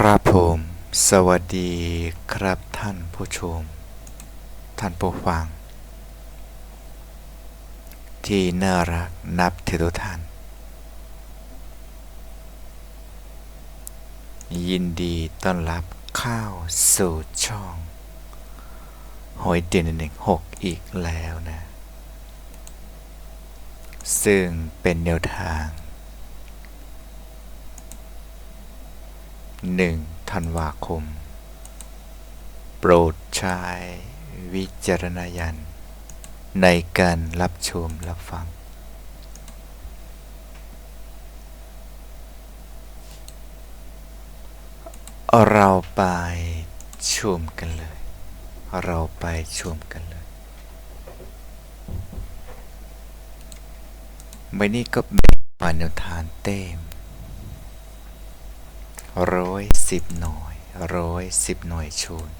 ครับผม สวัสดีครับท่านผู้ชม ท่านผู้ฟัง ที่น่ารักนับถือทุกท่าน ยินดีต้อนรับเข้าสู่ช่องหอยเด่นหนึ่งหกอีกแล้วนะ ซึ่งเป็นแนวทาง 1ธันวาคม โปรดใช้วิจารณญาณในการรับชมรับฟัง เราไปชมกันเลย เราไปชมกันเลยไม่นี่ก็เป็นปานุทานเต็ม ร้อยสิบหน่วยร้อยสิบหน่วยชูน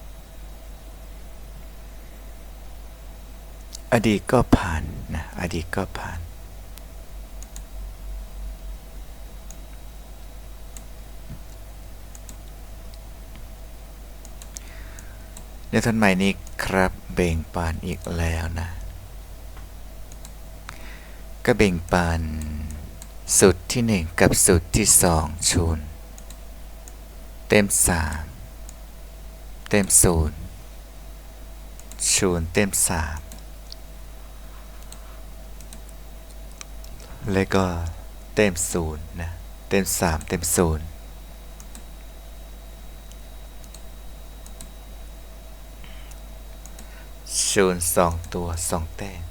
อดีตก็ผ่านนะอดีตก็ผ่านในท่านใหม่นี้ครับเบ่งปานอีกแล้วนะ ก็เบ่งปานสุดที่หนึ่งกับสุดที่สองชูน เต็มสามเต็มศูนย์ศูนย์เต็มสามแล้วก็เต็มศูนย์นะเต็มสามเต็มศูนย์ศูนย์สองตัวสองแต้ม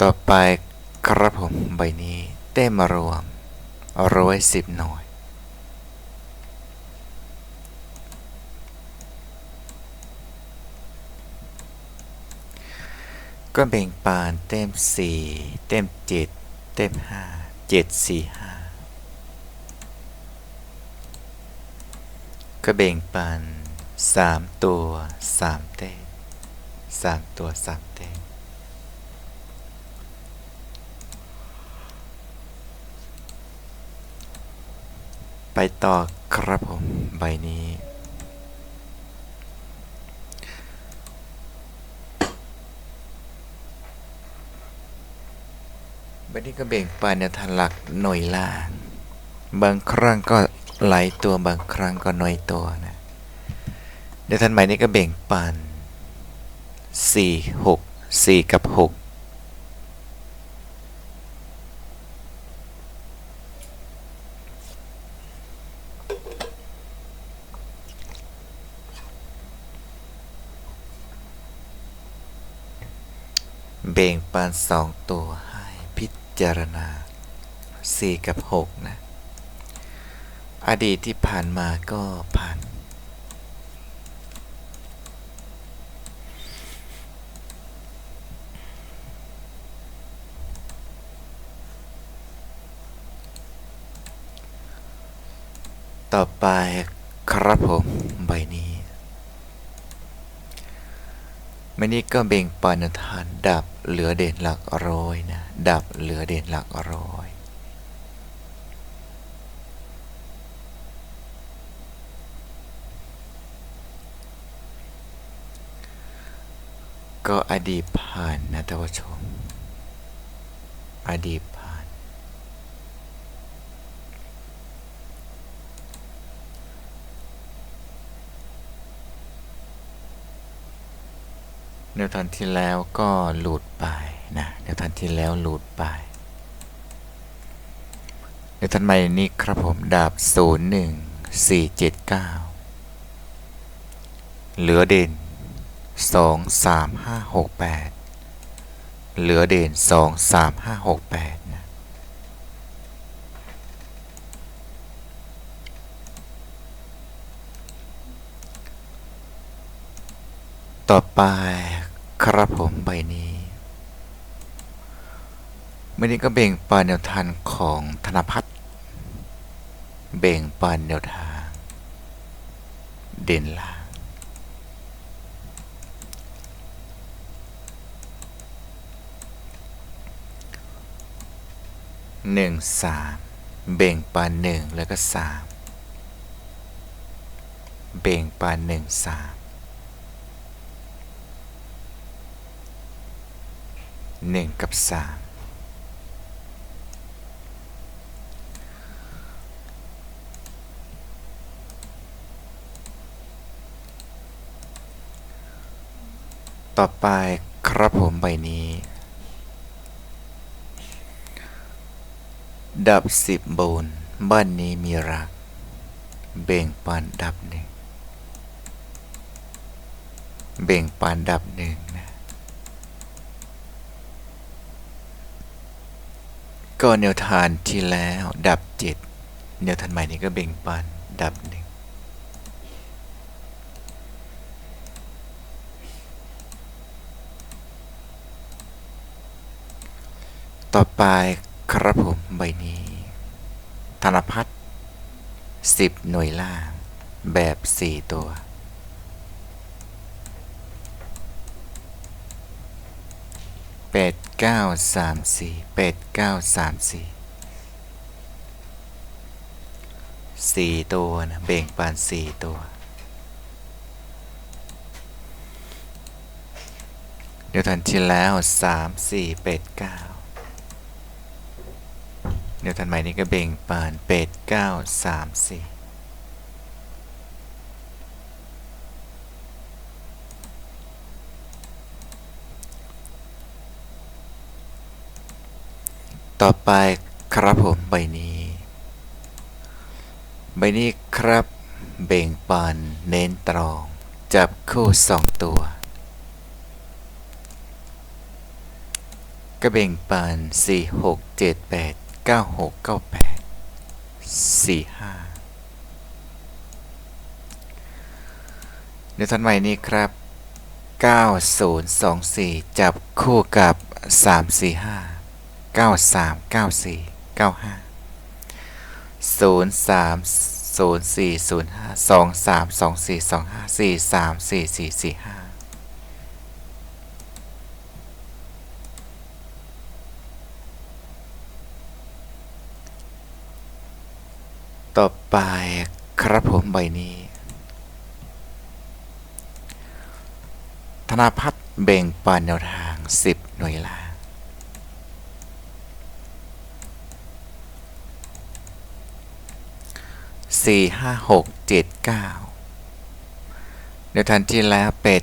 ต่อไปครับผมใบนี้ เต้มรวมร้อยสิบหน่วย ก็แบ่งปานเต็มสี่เต็มเจ็ดเต็มห้าเจ็ดสี่ห้าก็แบ่งปานสามตัวสามเต้มสามตัวสามเต้ม ไปต่อครับผมใบนี้ ใบนี้ก็เบ่งปานแนวทันหลักหน่วยล่าง บางครั้งก็ไหลตัวบางครั้งก็น้อยตัวนะในทันใหม่นี้ก็เบ่งปาน4 6 4 กับ 6 ปานสองตัวให้พิจารณาสี่กับหกนะ อดีตที่ผ่านมาก็ผ่านต่อไปครับผมใบนี้ ไม่นี่ก็เบ่งปานทาน ดับเหลือเด่นหลักร้อยนะ ดับเหลือเด่นหลักร้อย ก็อดีตผ่านนะท่านผู้ชม อดีตผ่าน แนวทางที่แล้วก็หลุดไปนะแนวทางที่แล้วหลุดไปแนวทางใหม่นี่ครับผมดาบ 0 1 4 7 9 เหลือเด่น 2 3 5 6 8 เหลือเด่น 23568 3 5 6 8นะ ต่อไปครับผมใบนี้ ไม่นี้ก็เบ่งปานแนวทางของธนพัฒน์เบ่งปานแนวทาง เด่นล่างหนึ่งสามเบ่งปานหนึ่งแล้วก็สามเบ่งปานหนึ่งสาม หนึ่งกับสามต่อไปครับผมใบนี้ ดับสิบบนบ้านนี้มีรัก เบ่งปานดับหนึ่งเบ่งปานดับหนึ่งนะ ก็แนวทานที่แล้วดับเจ็ดแนวทานใหม่นี้ก็เบ่งปานดับหนึ่งต่อไปครับผมใบนี้ ธนพัฒน์สิบหน่วยล่าง แบบสี่ตัวแปด เก้าสามสี่แปดเก้าสามสี่สี่ตัวนะเบ่งปานสี่ตัว เดี๋ยวทันที่แล้วสามสี่แปดเก้าเดี๋ยวทันใหม่นี้ก็เบ่งปานแปดเก้าสามสี่ ต่อไปครับผมใบนี้ ใบนี้ครับ เบ่งปานเน้นตรอง จับคู่สองตัวก็เบ่งปานสี่หกเจ็ดแปดเก้าหกเก้าแปดสี่ห้าเดี๋ยวทันใหม่นี้ครับเก้าศูนย์สองสี่จับคู่กับส 93 94 95 03 04 05 23 24 25 43 44 45ต่อไปครับผมใบนี้ ธนาพัฒน์เบ่งปันแนวทาง 10 หน่วยล้า 4 5 6 7 9 เดี๋ยวทันที่แล้วเป็ด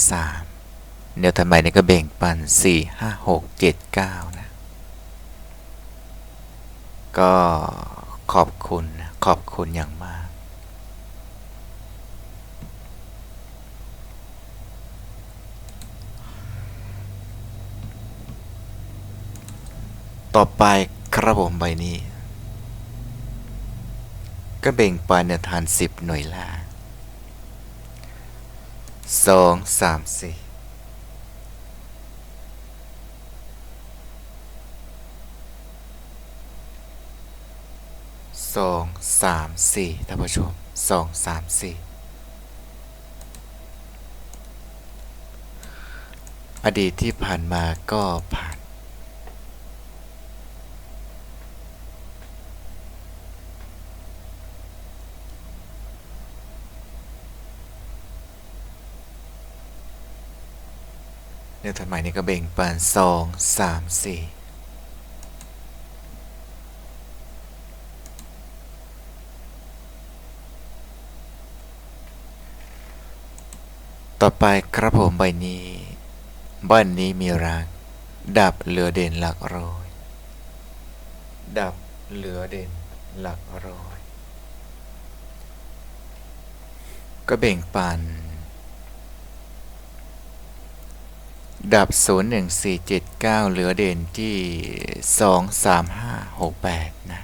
9013 เดี๋ยวทำไมเนี่ยก็เบ่งปัน 4 5 6 7 9 นะ ก็ขอบคุณขอบคุณอย่างมาก ต่อไปครับผมใบนี้ ก็เบ่งปานทานสิบหน่วยล่างสองสามสี่สองสามสี่ท่านผู้ชมสองสามสี่อดีตที่ผ่านมาก็ผ่าน เดี๋ยวถัดใหม่นี้ก็เบ่งปานสองสามสี่ต่อไปครับผมใบนี้ บ้านนี้มีรักดับเหลือเด่นหลักร้อย ดับเหลือเด่นหลักร้อย ก็เบ่งปัน ดับ 01479 เหลือเด่นที่ 23568 นะ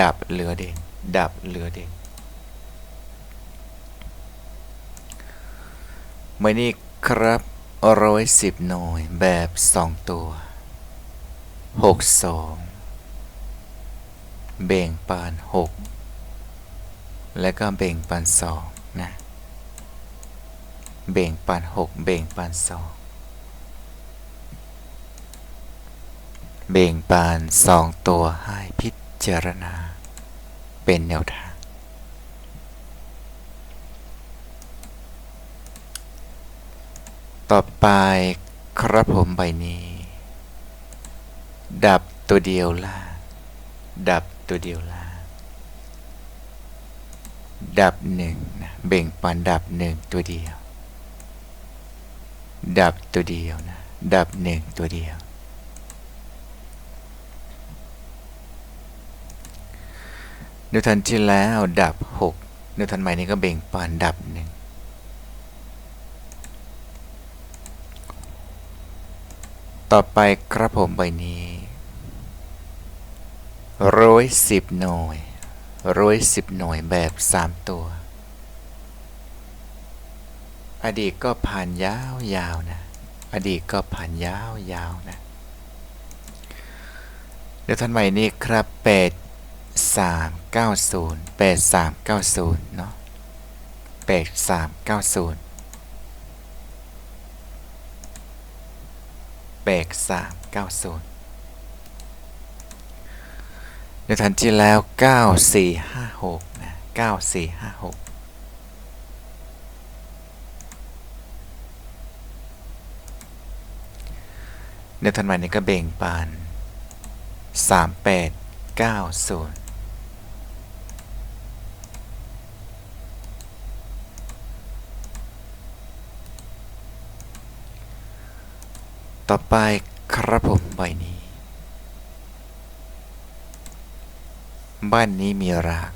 ดับเหลือเด่น ดับเหลือเด่นมื่อนี้ครับร้อยสิบหน่วยแบบ2ตัว62เบ่งปาน6แล้วก็เบ่งปาน2นะ เบ่งปาน6เบ่งปาน2 เบ่งบานสองตัวให้พิจารณา เป็นแนวทาง ต่อไปครับผมใบนี้ ดับตัวเดียวล่าดับตัวเดียวล่าดับหนึ่งนะเบ่งปานดับหนึ่งตัวเดียว ดับตัวเดียวนะ ดับหนึ่งตัวเดียว นิวทันที่แล้วดับหกนิวทันใหม่นี้ก็เบ่งปานดับหนึ่งต่อไปครับผมใบนี้ร้อยสิบหน่วยร้อยสิบหน่วยแบบสามตัว อดีตก็ผ่านยาวยาวๆนะ อดีตก็ผ่านยาวยาวๆนะ เดี๋ยวท่านใหม่นี้ครับแปด 8390 8390เนาะ8390 8390 ในทันทีแล้ว 9456 นะ 9456ในทันวันนี้ก็เบ่งปาน 3890 ต่อไปครับผมใบนี้ บ้านนี้มีราก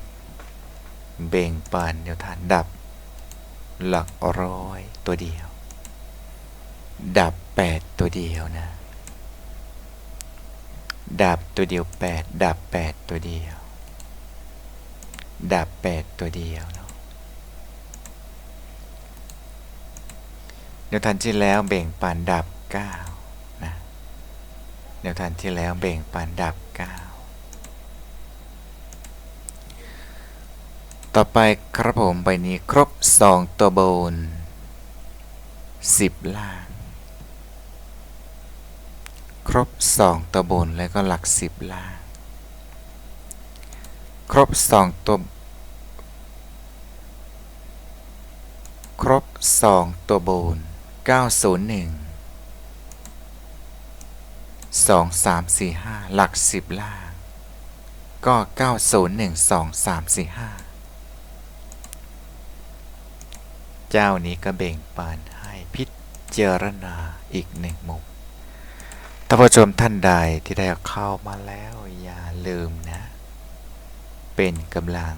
เบ่งปานเดียวทานดับ หลักร้อยตัวเดียว ดับแปดตัวเดียวนะ ดับตัวเดียวแปดดับแปดตัวเดียว ดับแปดตัวเดียวเนาะเดียวทันที่แล้วเบ่งปานดับเก้า เดียวทันที่แล้วเบ่งปานดับเก้าต่อไปครับผมใบนี้ครบสองตัวบนสิบล่าง ครบสองตัวบนแล้วก็หลักสิบล่าง ครบสองตัวครบสองตัวบนเก้าศูนย์หนึ่ง สองสามสี่ห้าหลักสิบล่าง ก็เก้าศูนย์หนึ่งสองสามสี่ห้าเจ้านี้ก็เบ่งปานให้พิจารณาอีกหนึ่งมุมท่านผู้ชมท่านใดที่ได้เข้ามาแล้วอย่าลืมนะ เป็นกำลัง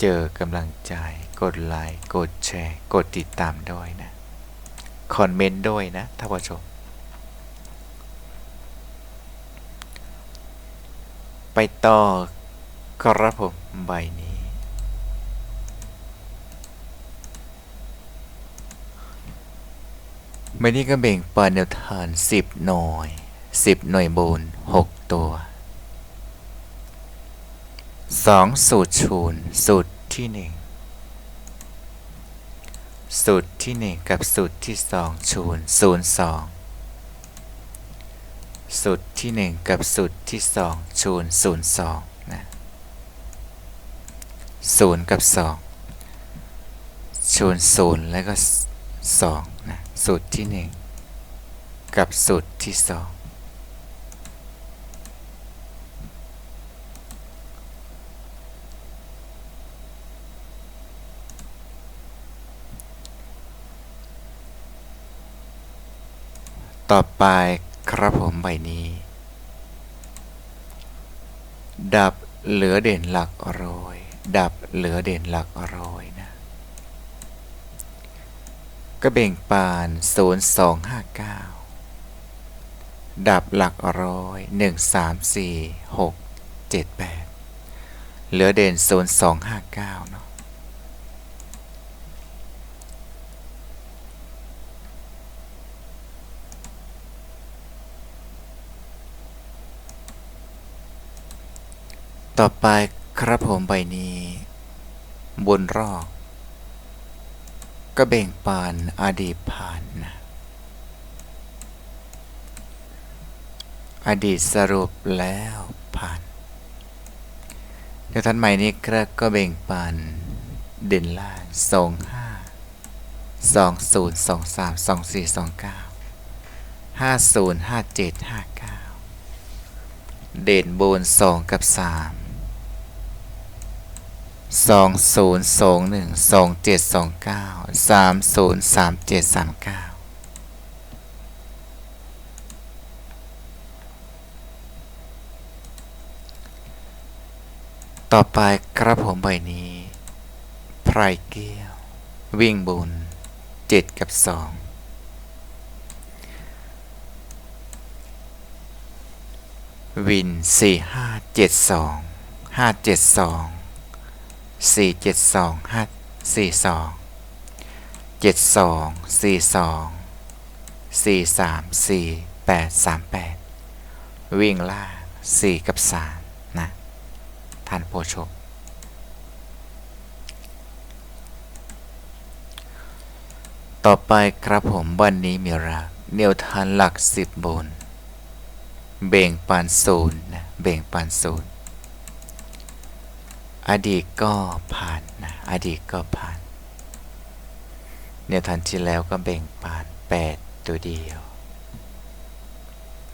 เจอกำลังใจ กดไลค์กดแชร์ กดติดตามด้วยนะ คอมเมนต์ด้วยนะท่านผู้ชม ไปต่อครับผมใบนี้ ใบนี้ก็เบ่งปานแนวทานสิบหน่วยสิบหน่วยบนหกตัวสองสูตรชูนสูตรที่หนึ่งสูตรที่หนึ่งกับสูตรที่สองชูนศูนย์ สูตรที่หนึ่งกับสูตรที่สองชูนศูนย์สองนะศูนย์กับสองชูนศูนย์แล้วก็สองนะสูตรที่หนึ่งกับสูตรที่สองต่อไป ครับผมใบนี้ ดับเหลือเด่นหลักร้อย ดับเหลือเด่นหลักร้อยนะ ก็เบ่งปาน 0259 ดับหลักร้อย 1 3 4 6 7 8 เหลือเด่น 0259 เนาะ ต่อไปครับผมใบนี้ บนรอก ก็เบ่งปานอดีตผ่านนะอดีตสรุปแล้วผ่านเดี๋ยวท่านใหม่นี้ครับก็เบ่งปันเด่นล่างสองห้าสองศูนย์สองสามสองสี่สองเก้าห้าศูนย์ห้าเจ็ดห้าเก้าเด่นบนสองกับสาม สองศูนย์สองหนึ่งสองเจ็ดสองเก้าสามศูนย์สามเจ็ดสามเก้าต่อไปกระผมใบนี้ไพรเกี้ยว วิ่งบุญเจ็ดกับสองวินสี่ห้าเจ็ดสองห้าเจ็ดสอง สี่เจ็ดสองห้าสี่สองเจ็ดสองสี่สองสี่สามสี่แปดสามแปดวิ่งล่างสี่กับสามนะ ท่านผู้ชมต่อไปครับผมวันนี้มีรักเนียวทานหลักสิบบน เบ่งปานศูนย์นะเบ่งปานศูนย์ อดีตก็ผ่านนะอดีตก็ผ่านเนี่ยทานที่แล้วก็เบ่งปานแปดตัวเดียว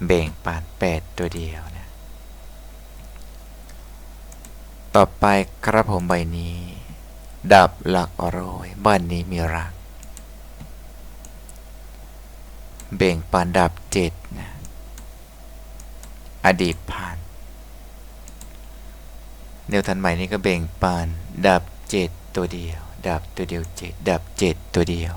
เบ่งปานแปดตัวเดียวนะต่อไปครับผมใบนี้ ดับหลักร้อยบ้านนี้มีรักเบ่งปานดับเจ็ดนะอดีตผ่าน แนวทันใหม่นี้ก็เบ่งปานดับเจ็ดตัวเดียว ดับตัวเดียวเจ็ดดับเจ็ดตัวเดียว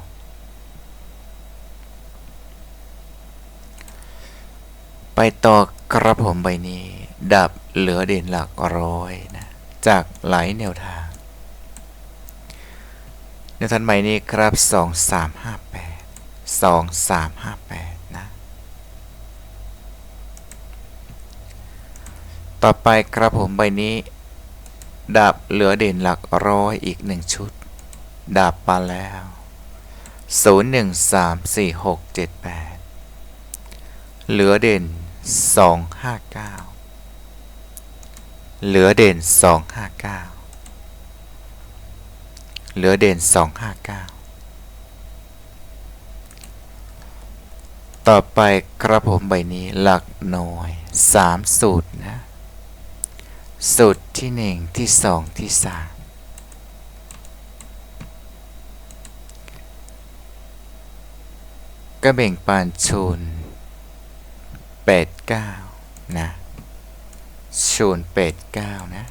ไปต่อกระผมใบนี้ ดับเหลือเด่นหลักร้อยนะจากหลายแนวทาง แนวทางใหม่นี้ครับ2 3 5 8 2 3 5 8นะต่อไปครับผมใบนี้ ดับเหลือเด่นหลักร้อยอีกหนึ่งชุดดับมาแล้ว 0 1 3 4 6 7 8เหลือเด่น 2 5 9 เหลือเด่น 259 เหลือเด่น 259 ต่อไปกระผมใบนี้หลักหน่วย 3 สูตรนะ สุดที่หนึ่งที่สองที่สามก็แบ่งปันชูนแปดเก้านะชูนแปดเก้านะ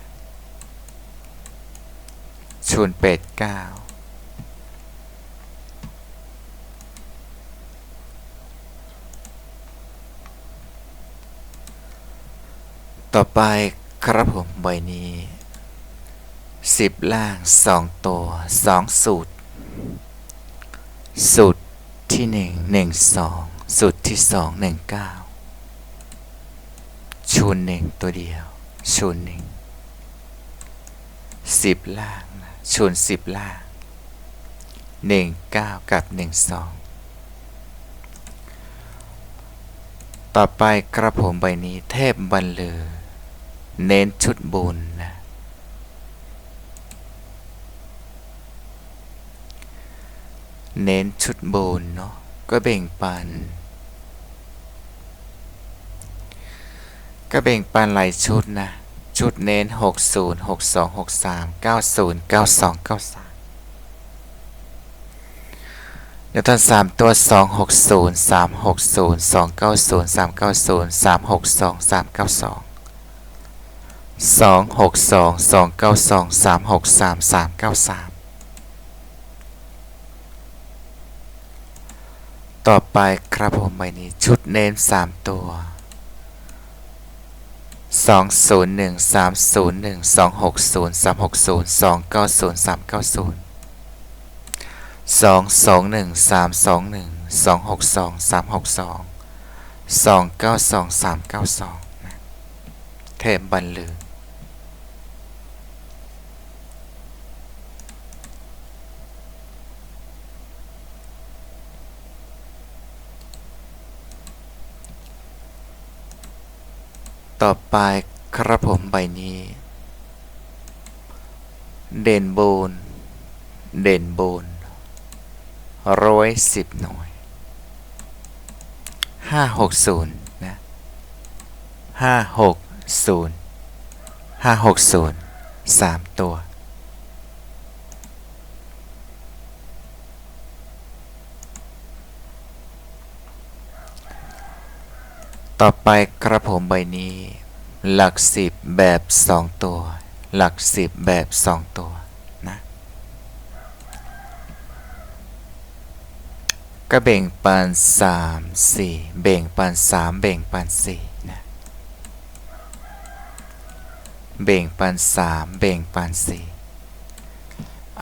ชูนแปดเก้าต่อไป ครับผมใบนี้สิบล่างสองตัวสองสูตร สูตรที่หนึ่งหนึ่งสองสูตรที่สองหนึ่งเก้าชูนหนึ่งตัวเดียว ชูนหนึ่งสิบล่างชูนสิบล่างหนึ่งเก้ากับหนึ่งสองต่อไปกระผมใบนี้เทพบรรลือ เน้นชุดบุญนะเน้นชุดบุญเนาะก็เบ่งปัน ก็แบ่งปันหลายชุดนะ ชุดเน้น 60 62 63 90 92 93เดี๋ยวตอน3ตัว 260 360 290 390 362 392 262 292 363 393ต่อไปครับผมใบนี้ชุดเน้น3ตัวสองศูนย์หนึ่งสามศูนย์หนึ่งสองหกศูนย์สามหกศูนย์สองเก้าศูนย์สามเก้าศูนย์สองสองหนึ่งสามสองหนึ่งสองหกสองสามหกสองสองเก้าสองสามเก้าสองเทมบันลือ ต่อไปครับผมใบนี้ เด่นโบน เด่นโบนร้อยสิบหน่วยห้าหกศูนย์นะห้าหกศูนย์ห้าหกศูนย์สามตัว ต่อไปกระผมใบนี้ หลักสิบแบบสองตัว หลักสิบแบบสองตัวนะก็แบ่งปันสามสี่แบ่งปันสามแบ่งปันสี่นะแบ่งปันสามแบ่งปันสี่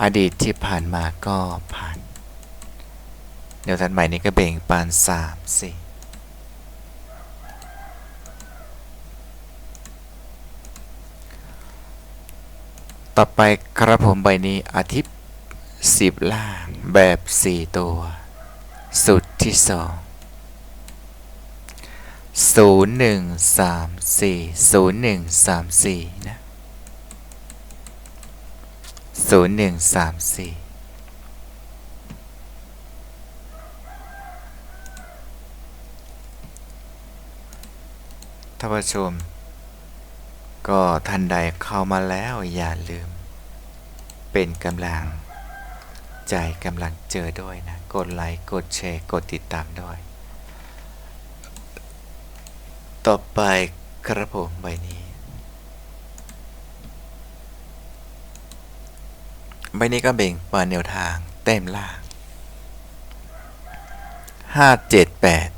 อดีตที่ผ่านมาก็ผ่าน เดี๋ยวทันใหม่นี้ก็แบ่งปันสามสี่ ต่อไปครับผมใบนี้อาทิตย์สิบล่างแบบสี่ตัว สุดที่สองศูนย์หนึ่งสามสี่ศูนย์หนึ่งสามสี่นะศูนย์หนึ่งสามสี่ท่านผู้ชม ก็ท่านใดเข้ามาแล้วอย่าลืม เป็นกำลัง ใจกำลังเจอด้วยนะ กดไลค์กดแชร์กดติดตามด้วย ต่อไปกระผมใบนี้ใบนี้ก็เบ่งปันแนวทางเต็มล่างห้าเจ็ดแปด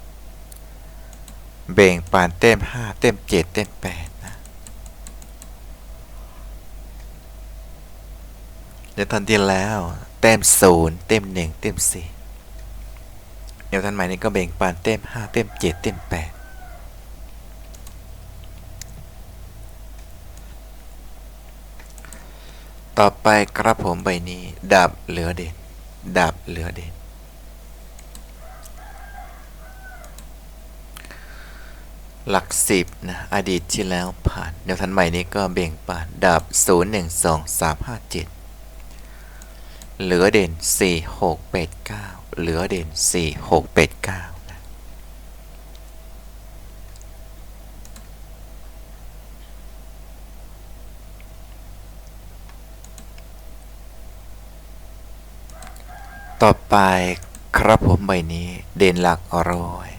เบ่งปานเต็มห้าเต็มเจ็ดเต็มแปดนะ เดี๋ยวทันทีแล้ว เต็มศูนย์เต็มหนึ่งเต็มสี่เดี๋ยวทันใหม่นี้ก็เบ่งปานเต็มห้าเต็มเจ็ดเต็มแปดต่อไปครับผมใบนี้ดับเหลือเด่นดับเหลือเด่นหลักสิบนะ อดีตที่แล้วผ่าน เดี๋ยวทันใหม่นี้ก็เบ่งปานดับ 0 1 2 3 5 7 เหลือเด่น 4 6 8 9 เหลือเด่น 4 6 8 9 นะ ต่อไปครับผมใบนี้เด่นหลักร้อย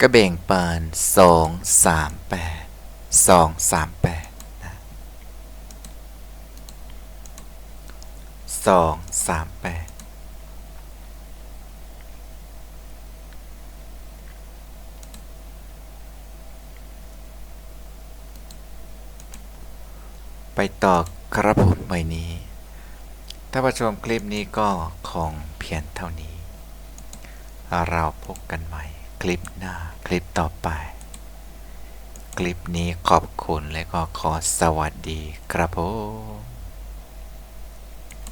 ก็เบ่งเปิน2 3 8 2 3 8 สองสามแปดไปต่อครับผมใบนี้ ถ้าผู้ชมคลิปนี้ก็คงเพียงเท่านี้ เราพบกันใหม่ คลิปหน้าคลิปต่อไป คลิปนี้ขอบคุณและก็ขอสวัสดีครับผม